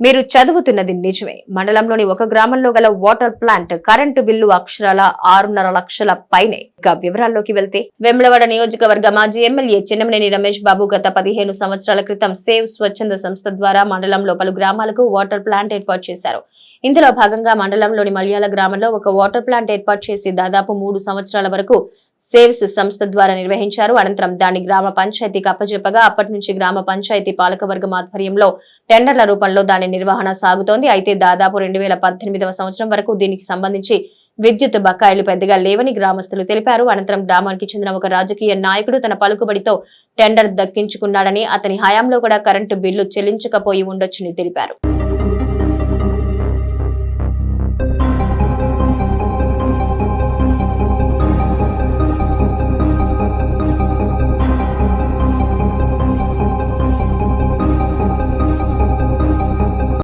మీరు చదువుతున్నది నిజమే. మండలంలోని ఒక గ్రామంలో గల వాటర్ ప్లాంట్ కరెంటు బిల్లు అక్షరాల ఆరున్నర లక్షల పైనే. ఇక వివరాల్లోకి వెళ్తే వెమ్లవాడ నియోజకవర్గ మాజీ ఎమ్మెల్యే చిన్నమనేని రమేష్ బాబు గత పదిహేను సంవత్సరాల క్రితం సేవ్ స్వచ్ఛంద సంస్థ ద్వారా మండలంలో పలు గ్రామాలకు వాటర్ ప్లాంట్ ఏర్పాటు చేశారు. ఇందులో భాగంగా మండలంలోని మలయాళ గ్రామంలో ఒక వాటర్ ప్లాంట్ ఏర్పాటు చేసి దాదాపు మూడు సంవత్సరాల వరకు సేవ్స్ సంస్థ ద్వారా నిర్వహించారు. అనంతరం దాన్ని గ్రామ పంచాయతీకి అప్పజెప్పగా అప్పటి నుంచి గ్రామ పంచాయతీ పాలకవర్గం ఆధ్వర్యంలో టెండర్ల రూపంలో దాని నిర్వహణ సాగుతోంది. అయితే దాదాపు రెండు వేల పద్దెనిమిదవ సంవత్సరం వరకు దీనికి సంబంధించి విద్యుత్ బకాయిలు పెద్దగా లేవని గ్రామస్తులు తెలిపారు. అనంతరం గ్రామానికి చెందిన ఒక రాజకీయ నాయకుడు తన పలుకుబడితో టెండర్ దక్కించుకున్నాడని అతని హయాంలో కూడా కరెంటు బిల్లు చెల్లించకపోయి ఉండొచ్చని తెలిపారు.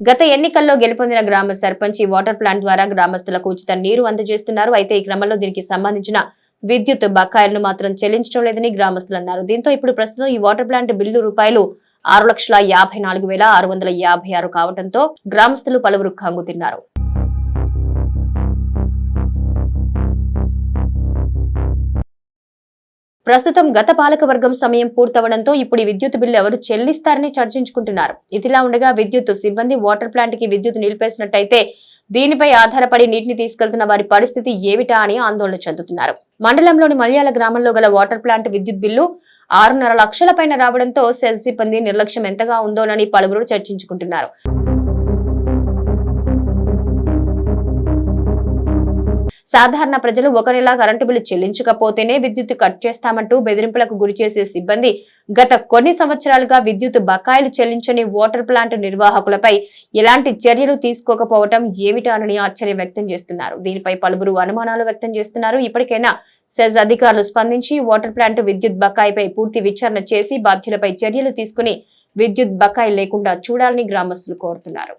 గత ఎన్నికల్లో గెలుపొందిన గ్రామ సర్పంచ్ ఈ వాటర్ ప్లాంట్ ద్వారా గ్రామస్తులకు ఉచిత నీరు అందజేస్తున్నారు. అయితే ఈ క్రమంలో దీనికి సంబంధించిన విద్యుత్ బకాయిలను మాత్రం చెల్లించడం లేదని గ్రామస్తులు అన్నారు. దీంతో ఇప్పుడు ప్రస్తుతం ఈ వాటర్ ప్లాంట్ బిల్లు రూపాయలు ఆరు లక్షల యాభై నాలుగు వేల ఆరు వందల యాభై ఆరు కావడంతో గ్రామస్తులు పలువురు కంగుతిన్నారు ప్రస్తుతం గత పాలకవర్గం సమయం పూర్తవడంతో ఇప్పుడు విద్యుత్ బిల్లు ఎవరు చెల్లిస్తారని చర్చించుకుంటున్నారు. ఇదిలా ఉండగా విద్యుత్ సిబ్బంది వాటర్ ప్లాంట్కి విద్యుత్ నిలిపేసినట్టయితే దీనిపై ఆధారపడి నీటిని తీసుకెళ్తున్న వారి పరిస్థితి ఏమిటా అని ఆందోళన చెందుతున్నారు. మండలంలోని మలయాళ గ్రామంలో గల వాటర్ ప్లాంట్ విద్యుత్ బిల్లు ఆరున్నర లక్షల పైన రావడంతో సెస్ సిబ్బంది నిర్లక్ష్యం ఎంతగా ఉందోనని పలువురు చర్చించుకుంటున్నారు. సాధారణ ప్రజలు ఒక నెల కరెంటు బిల్లు చెల్లించకపోతేనే విద్యుత్ కట్ చేస్తామంటూ బెదిరింపులకు గురి చేసే సిబ్బంది గత కొన్ని సంవత్సరాలుగా విద్యుత్ బకాయిలు చెల్లించని వాటర్ ప్లాంట్ నిర్వాహకులపై ఎలాంటి చర్యలు తీసుకోకపోవటం ఏమిటానని ఆశ్చర్యం వ్యక్తం చేస్తున్నారు. దీనిపై పలువురు అనుమానాలు వ్యక్తం చేస్తున్నారు. ఇప్పటికైనా సెజ్ అధికారులు స్పందించి వాటర్ ప్లాంట్ విద్యుత్ బకాయిపై పూర్తి విచారణ చేసి బాధ్యులపై చర్యలు తీసుకుని విద్యుత్ బకాయి లేకుండా చూడాలని గ్రామస్తులు కోరుతున్నారు.